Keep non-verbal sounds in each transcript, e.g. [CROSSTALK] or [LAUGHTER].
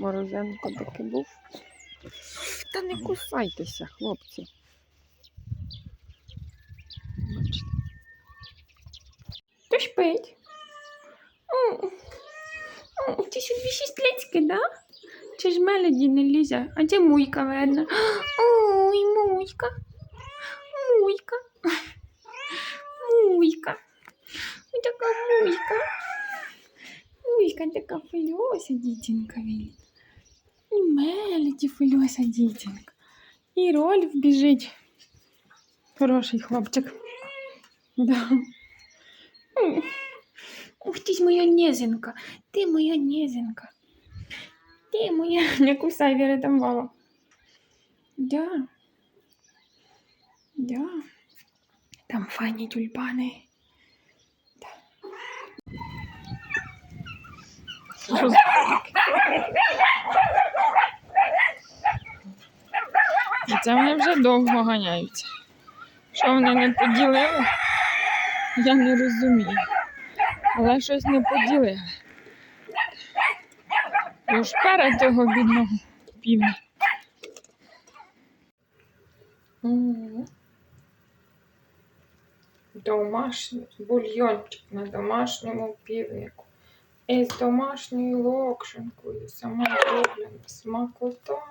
Морозенко таки був. Та не кусайтеся, хлопці. Бачите. То шпить. Ти що дві шістляцьки, да? Чи ж мелоді не лізе? А це муйка видно. [GASPS] Ой. Муйка. така фильоса дітінка він. І мелоді фильоса дітінка. І Рольф біжить. Хороший хлопчик. Да. М. Ух ти ж моя незинка. Ти моя незинка. Ти моя. [LAUGHS] Не кусай, Віра, там вава. Да. Да. Там файні тюльпани. І це вони вже довго ганяються. Що вони не поділили, я не розумію. Але щось не поділили. Бо перед того бідного півня. Домашній бульйончик на домашньому півнику. Із домашньою локшинкою. Сама зроблена смакота.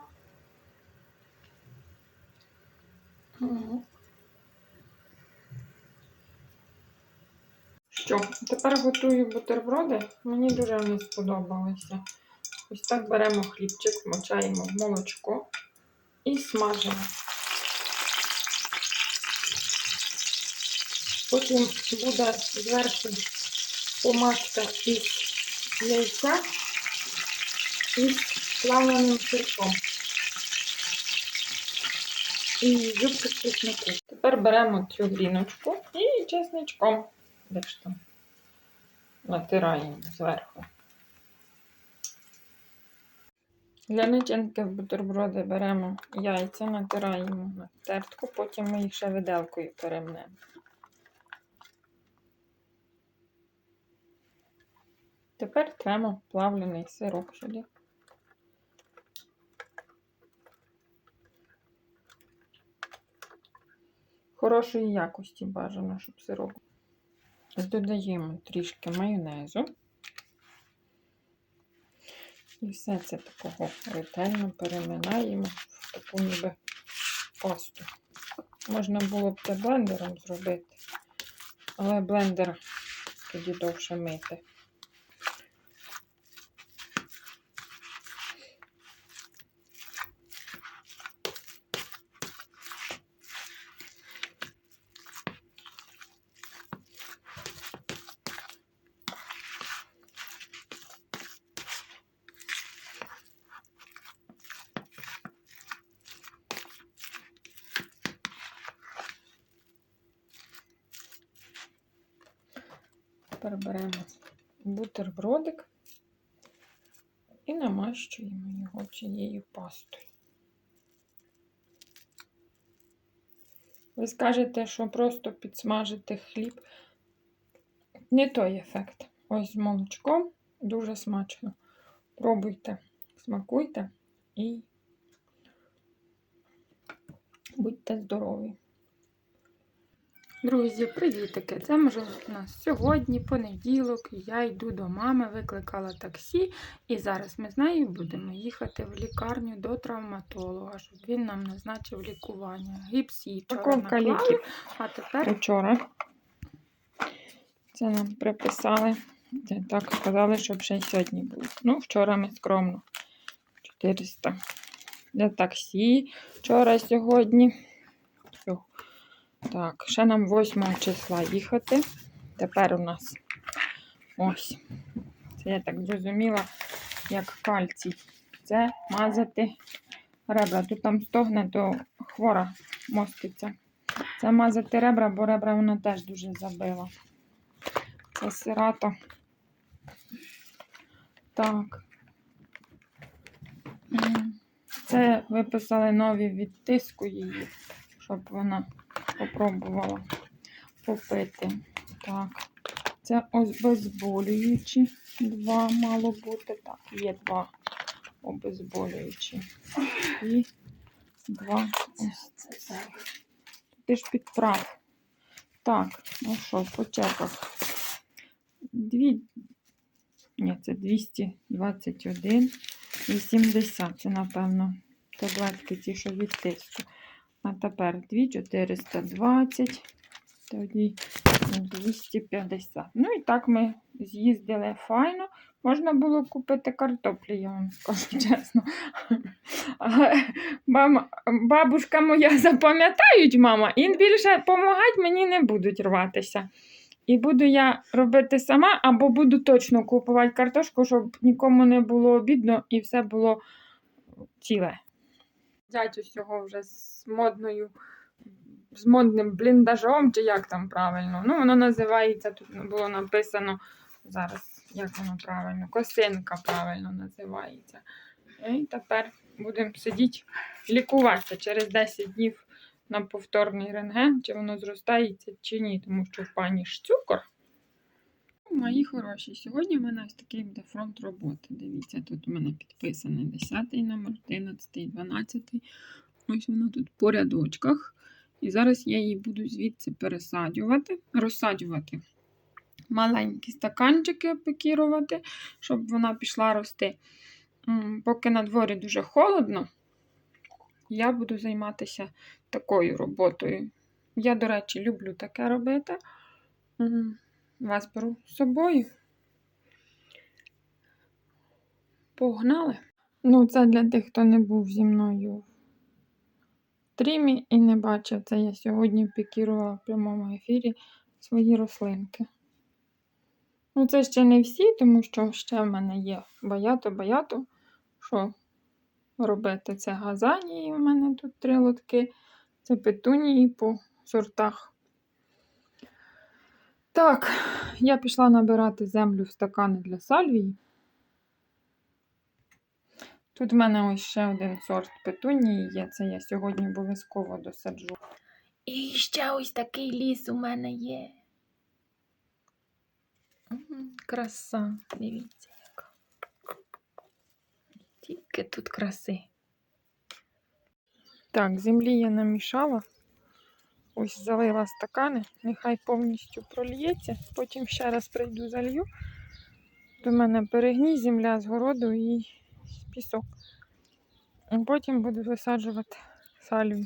Що, тепер готую бутерброди. Мені дуже вони сподобалися. Ось так беремо хлібчик, вмочаємо в молочко і смажимо. Потім буде зверху помадка із яйця із плавленим сирком. І зубки чеснику. Тепер беремо цю гріночку і чесничком. Там? Натираємо зверху. Для начинки в бутерброди беремо яйця, натираємо на тертку, потім ми їх ще виделкою перемнемо. Тепер тремо плавлений сирок сюди. Хорошої якості бажано, щоб сирок. Додаємо трішки майонезу. І все це такого ретельно переминаємо в таку ніби пасту. Можна було б це блендером зробити, але блендер тоді довше мити. Тепер беремо бутербродик і намащуємо його цією пастою. Ви скажете, що просто підсмажити хліб не той ефект. Ось з молочком дуже смачно. Пробуйте, смакуйте і будьте здорові. Друзі, привітики! Це може у нас сьогодні понеділок. Я йду до мами, викликала таксі, і зараз ми з нею будемо їхати в лікарню до травматолога, щоб він нам назначив лікування. Гіпсі вчора Упаковка наклали, ліків. а тепер Вчора. Це нам приписали. Це так сказали, щоб ще сьогодні було. Ну, вчора ми скромно. 400. Для таксі. Вчора, сьогодні. Так, ще нам 8 числа їхати. Тепер у нас ось. Це я так зрозуміла, як кальцій. Це мазати ребра. Тут там стогне, то хвора моститься. Це мазати ребра, бо ребра вона теж дуже забила. Це сирато. Так. Це виписали нові від тиску її, щоб вона попробувала попити. Так. Це обезболюючі. Два мало бути. Так, є два обезболюючі. І два ось. Ти ж підправ. Так, ну що, по. Дві. Ні, це 221 80. Це, напевно, таблетки ті, що від тиску. А тепер 2420, тоді 250. Ну і так ми з'їздили файно. Можна було купити картоплі, я вам скажу [LAUGHS] чесно. Але бабушка моя [LAUGHS] запам'ятають, мама, і більше допомагати мені не будуть рватися. І буду я робити сама, або буду точно купувати картошку, щоб нікому не було обідно і все було ціле. Дядь усього вже з модною, з модним бліндажом, чи як там правильно. Ну, воно називається, тут було написано зараз, як воно правильно, косинка правильно називається. І тепер будемо сидіти, лікуватися через 10 днів на повторний рентген, чи воно зростається, чи ні, тому що в пані ж цукор. Мої хороші, сьогодні в мене ось такий буде фронт роботи. Дивіться, тут у мене підписаний 10 номер, 11, 12. Ось воно тут по рядочках. І зараз я її буду звідси пересаджувати, розсаджувати. Маленькі стаканчики пекірувати, щоб вона пішла рости. Поки на дворі дуже холодно, я буду займатися такою роботою. Я, до речі, люблю таке робити. Вас беру з собою. Погнали. Ну, це для тих, хто не був зі мною в стрімі і не бачив. Це я сьогодні пікірувала в прямому ефірі свої рослинки. Ну, це ще не всі, тому що ще в мене є багато-багато. Що робити? Це газанії, у мене тут три лотки. Це петунії по сортах. Так, я пішла набирати землю в стакани для сальвії. Тут в мене ось ще один сорт петунії є. Це я сьогодні обов'язково досаджу. І ще ось такий ліс у мене є. Краса, дивіться, яка. Тільки тут краси. Так, землі я намішала. Ось залила стакани, нехай повністю прольється. Потім ще раз прийду залью. До мене перегній земля з городу і пісок. А потім буду висаджувати сальві.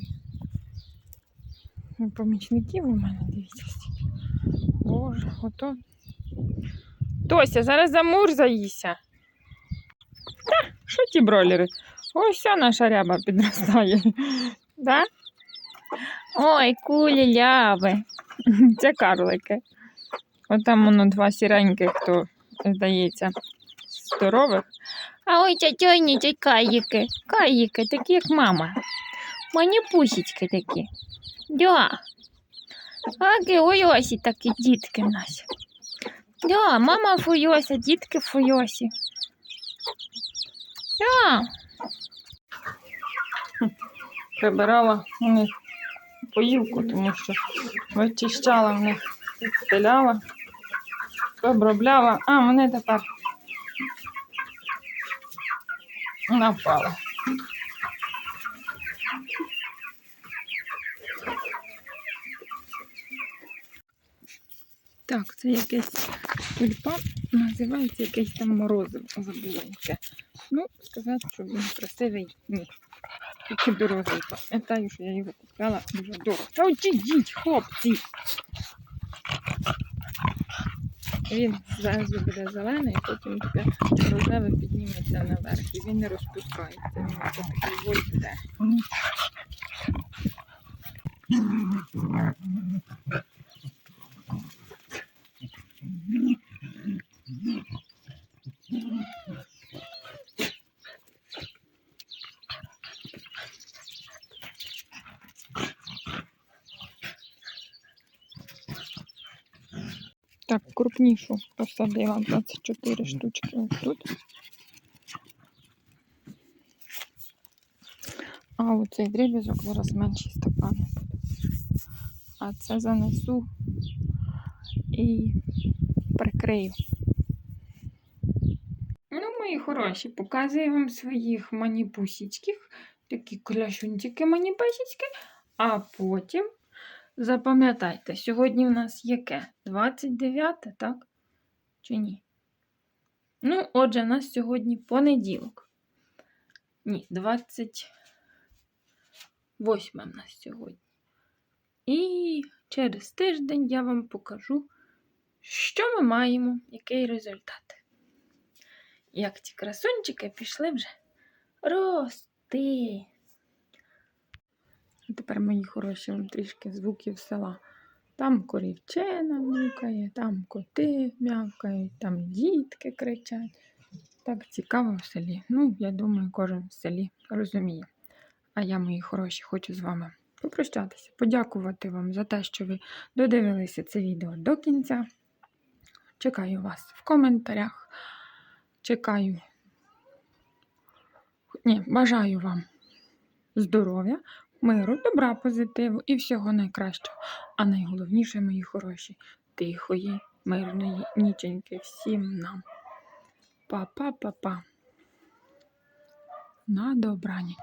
Помічників у мене, дивіться. стільки. Боже, ото. Тося, зараз замурзаїся. Та, що ті бролери? Ось вся наша ряба підростає. [LAUGHS] Да? Ой, кулі ляви. [LAUGHS] Це карлики. Отам воно два сіреньких, то, здається, здорових. А ой, тятьойні, ті каїки. Каїки, такі як мама. Мені пусічки такі. Да. Аки ой-осі такі дітки в нас. Да, мама фуйося, дітки фуйосі. Да. Прибирала у них поїлку, тому що вичищала в них, підстеляла, обробляла, а вони тепер напали. Так, це якийсь тюльпан, називається якийсь там морозиво, забула. Ну, сказати, що він красивий, ні. Тільки дорогий. Пам'ятаю, я його купляла дуже дорого. Та одійдіть, хлопці! Він зразу буде зелений, потім тебе рожеве підніметься наверх. І він не розпускається. Він такий вольт йде. Так, крупнішу посадила 24 штучки ось тут. А оцей дріб'язок зараз менші стакани. А це занесу і прикрию. Ну, мої хороші. показую вам своїх маніпусічків, такі кляшунчики маніпусічки, а потім запам'ятайте, сьогодні в нас яке? 29, так? Чи ні? Ну, отже, в нас сьогодні понеділок. Ні, 28 в нас сьогодні. І через тиждень я вам покажу, що ми маємо, який результат. Як ці красунчики пішли вже рости. Тепер, мої хороші, вам трішки звуків села. Там корівчина мукає, там коти м'явкають, там дітки кричать. Так цікаво в селі. Ну, я думаю, кожен в селі розуміє. А я, мої хороші, хочу з вами попрощатися, подякувати вам за те, що ви додивилися це відео до кінця. Чекаю вас в коментарях. Чекаю. Ні, бажаю вам здоров'я, миру, добра, позитиву і всього найкращого. А найголовніше, мої хороші, тихої, мирної ніченьки всім нам. Па-па-па-па. На добраніч.